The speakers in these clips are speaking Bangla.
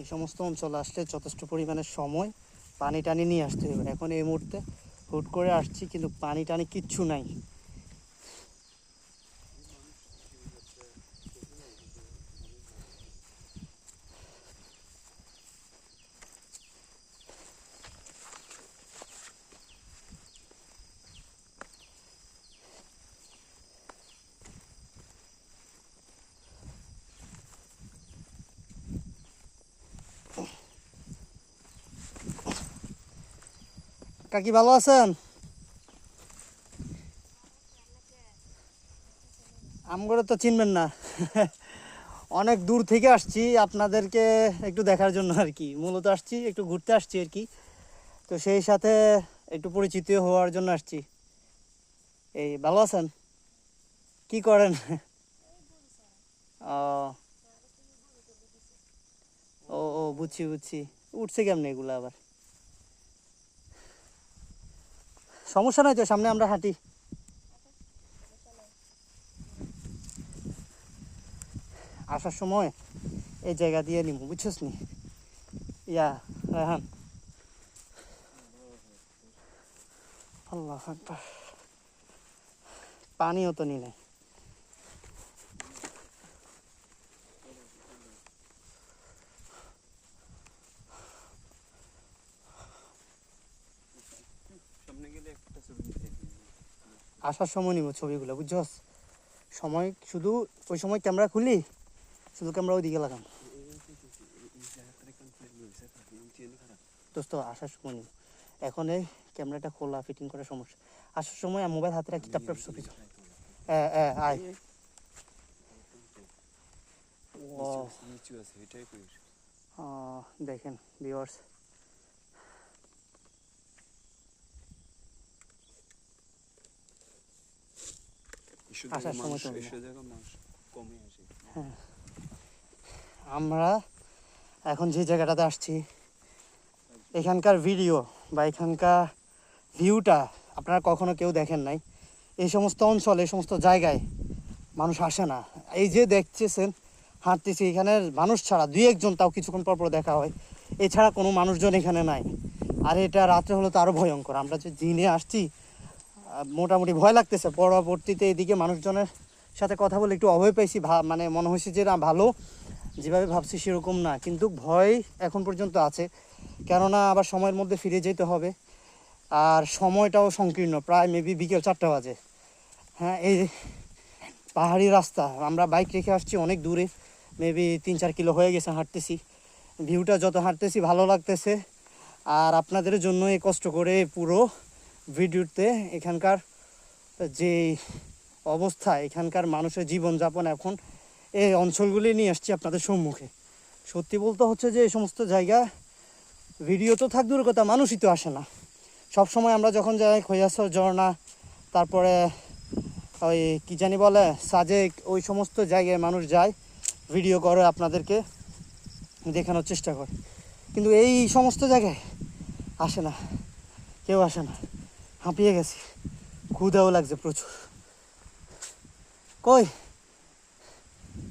এই সমস্ত অঞ্চলে আসলে যথেষ্ট পরিমাণে সময় পানি টানি নিয়ে আসতে হবে এখন এই মুহূর্তে হুট করে আসছি কিন্তু পানি টানি কিচ্ছু নাই। কাকি ভালো আছেন? আমগরে তো চিনবেন না। অনেক দূর থেকে আসছি আপনাদেরকে একটু দেখার জন্য আর কি। মূলত আসছি, একটু ঘুরতে আসছি আর কি। তো সেই সাথে একটু পরিচিত হওয়ার জন্য আসছি। এই, ভালো আছেন? কি করেন? ও ও ও, বুঝছি বুঝছি। উঠছে কেমনে এগুলো আবার? সমস্যা নয় তো, সামনে আমরা হাঁটি। আসার সময় এই জায়গা দিয়ে নিব, বুঝছিস নি? ইয়া রাহান আল্লাহ পানিও তো নি নাই সামনে গেলে একটা ছবি নিতে আসার সময় নিব ছবিগুলো বুঝছস? সময় শুধু ওই সময় ক্যামেরা খুলি শুধু ক্যামেরা লাগাম। তাকে চেন খারাপ দোস্ত আসার সময় নিব। এখন এই ক্যামেরাটা খোলা ফিটিং করার সমস্যা। আসার সময় মোবাইল হাতে রাখি তারপরে ছবি হ্যাঁ হ্যাঁ আয়। দেখেন ভিউয়ার্স আসার সময় কমে আমরা এখন যে জায়গাটাতে আসছি এখানকার ভিডিও বা এখানকার ভিউটা আপনারা কখনো কেউ দেখেন নাই। এই সমস্ত অঞ্চল এই সমস্ত জায়গায় মানুষ আসে না। এই যে দেখতেছেন হাঁটতেছি এখানে মানুষ ছাড়া দুই একজন তাও কিছুক্ষণ পর পর দেখা হয়। এছাড়া কোনো মানুষজন এখানে নাই। আর এটা রাত্রে হলে তো আরও ভয়ঙ্কর। আমরা যে দিনে আসছি মোটামুটি ভয় লাগতেছে। পরবর্তীতে এদিকে মানুষজনের সাথে কথা বলে একটু অভয় পাইছি মানে মনে হয়েছে যে না, ভালো। যেভাবে ভাবছি সেরকম না, কিন্তু ভয় এখন পর্যন্ত আছে। কেননা আবার সময়ের মধ্যে ফিরে যেতে হবে। আর সময়টাও সংকীর্ণ, প্রায় মেবি বিকেল চারটা বাজে। হ্যাঁ এই পাহাড়ি রাস্তা, আমরা বাইক রেখে আসছি অনেক দূরে। মেবি তিন চার কিলো হয়ে গেছে হাঁটতেছি। ভিউটা যত হাঁটতেছি ভালো লাগতেছে। আর আপনাদের জন্য এই কষ্ট করে পুরো ভিডিওতে এখানকার যে অবস্থা, এখানকার মানুষের জীবনযাপন এখন এই অঞ্চলগুলি নিয়ে আসছি আপনাদের সম্মুখে। সত্যি বলতে হচ্ছে যে এই সমস্ত জায়গা ভিডিও তো থাক দূর কথা, মানুষই তো আসে না। সব সময় আমরা যখন যাই, খৈয়াসর, ঝর্ণা, তারপরে ওই কী জানি বলে, সাজেক, ওই সমস্ত জায়গায় মানুষ যায়, ভিডিও করে আপনাদেরকে দেখানোর চেষ্টা করে। কিন্তু এই সমস্ত জায়গায় আসে না, কেউ আসে না। হাঁপিয়ে গেছি। ক্ষুদাও লাগছে প্রচুর। কই?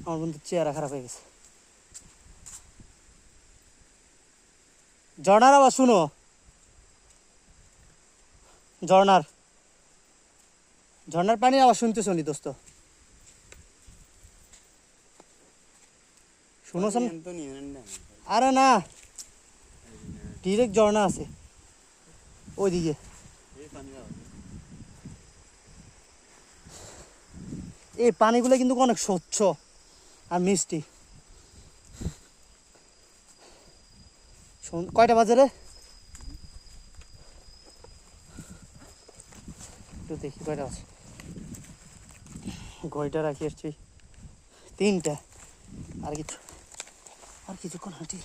আমার বন্ধু চেহারা খারাপ হয়ে গেছে। ঝর্ণার আবার শুনো। ঝর্ণার। ঝর্ণার পানি আবার শুনতে শুনি দোস্ত। শুনো আরে না। ডিরেক্ট ঝর্ণা আছে। ওইদিকে। এই পানিগুলো কিন্তু অনেক স্বচ্ছ আর মিষ্টি। কয়টা বাজারে একটু দেখি কয়টা বাজে। ঘড়িটা রাখি আসছি। তিনটা। আর কিছু আর কিছুক্ষণ হাঁটি।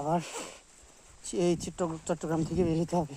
আবার এই চট্টগ্রাম থেকে বের হতে হবে।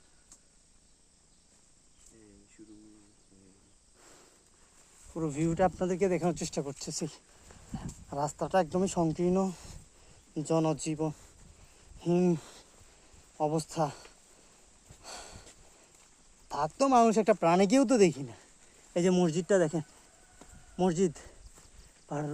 পুরো ভিউটা আপনাদেরকে দেখানোর চেষ্টা করতেছি রাস্তাটা একদমই সংকীর্ণ জনজীবনহীন অবস্থা। থাকতো মানুষ একটা প্রাণীকেও তো দেখি না। এই যে মসজিদটা দেখেন। মসজিদ, পাহাড়ের